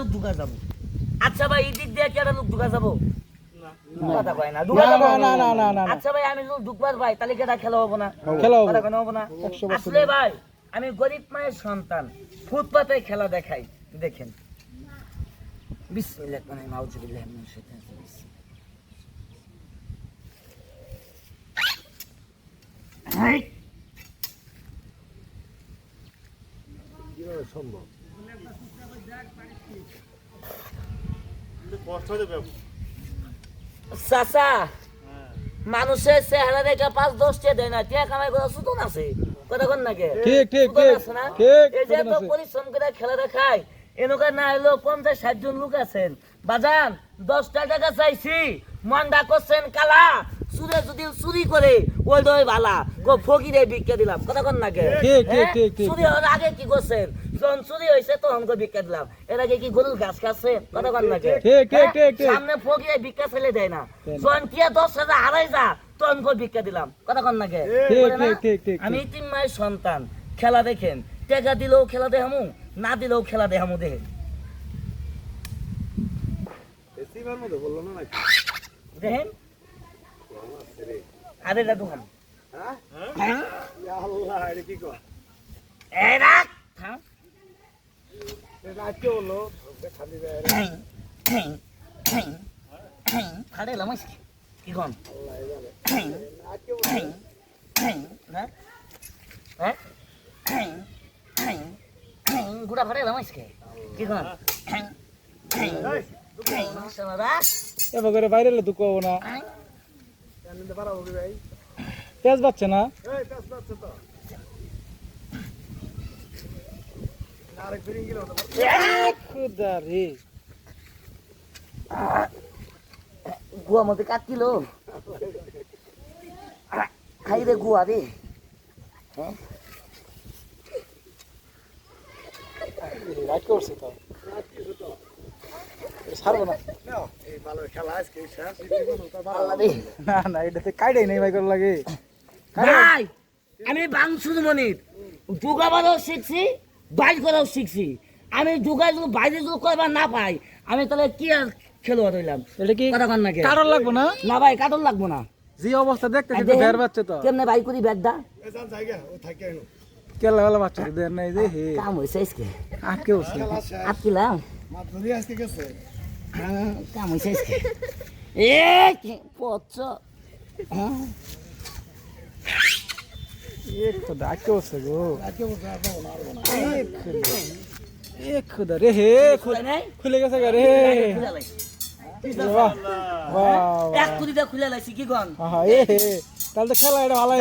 লোক ঢুকা যাব। আচ্ছা ভাই এই দিক দিয়ে কি একটা লোক ঢুকা যাব? কথা কয় না না ঢুকা যাব। না না না না না। আচ্ছা ভাই আমি যদি ঢুকবার ভাই তাহলে কি খেলা হব না? খেলা হব। কথা হব না। আসলে ভাই আমি গরিব মায়ের সন্তান ফুটপাতে খেলা দেখাই দেখেন। বিসমিল্লাহ মানে নাউজুবিল্লাহ মিনাশ শাইতানির রাজিম। হাই। চাচা মানুষের চেহারা দেখে পাঁচ দশটা দেয় না টিয়া কামাই করা সুতন আছে? কথা কন নাকি ঠিক, ঠিক, ঠিক, না? ঠিক, এই যে আছে। পরিশ্রম করে খেলা দেখায় এনেকা না হলো পঞ্চাশ ষাট জন লোক আছেন। বাজান দশটা টাকা চাইছি। মন্ডা করছেন কালা চুরে যদি চুরি করে ওই দই ভালা ফকিরে ভিক্ষা দিলাম। কথা কন নাকি ঠিক, ঠিক, হ্যাঁ? চুরি হওয়ার আগে কি করছেন? যখন চুরি হয়েছে তখন কো ভিক্ষা দিলাম। এর আগে কি গরুর ঘাস খাচ্ছে? কথা কন নাকি ঠিক, ঠিক, হ্যাঁ? ঠিক, ঠিক। সামনে ফকিরে ভিক্ষা ফেলে দেয় না। দেয় না। যখন টিয়া দশ হাজার হারাই যা তখন কো ভিক্ষা দিলাম? কথা কন নাকি ঠিক, বলে না? ঠিক, ঠিক, ঠিক, আমি তিন মায়ের সন্তান খেলা দেখেন। টেকা দিলেও খেলা দেখামু না দিলেও খেলা দেখামু দেখেন। দেখেন? আরে দাদু খান এই রাখ থাম। ফাড়ে এলাম। কি কন? হ্যাঁ? হ্যাঁ? গুড়া ফাড়ে এলাম কি? কন? এবার বাইরে তো কব না। পেঁয়াজ পাচ্ছে না? খুদা রে গুয়া মধ্যে কাটছিল। খাই রে গুয়া রে হ্যাঁ? রাগ করছে তো। ছাড়বো না। না না এটাতে কাইডাই নেই ভাই করে লাগে। আমি বাংশুর মনির। যোগাবারও শিখছি। বাইর করাও শিখছি। আমি যোগা যদি বাইরে যদি করবার না পাই আমি তাহলে কি আর খেলোয়াড় হইলাম? এটা কি কথা কন নাকি কারণ লাগবো না? না ভাই লাগবো না। যে অবস্থা দেখতেছি তো বের বাচ্চা তো। কেমনে বাই করি ব্যাগটা কেলা বেলা বাচ্চা দেন নাই যে হে। কাম হয়েছে আজকে। আটকে উঠছে আটকিলাম হ্যাঁ, কাম হয়েছে আজকে। এ কি পচ্ছ। হ্যাঁ? এক খুদা আটকে উঠছে গো। এক খুদা এক খুদা রে হে খুলে গেছে রে খুলে লাইছি। এক খুলে কি গন হে তাহলে তো খেলা এটা ভালো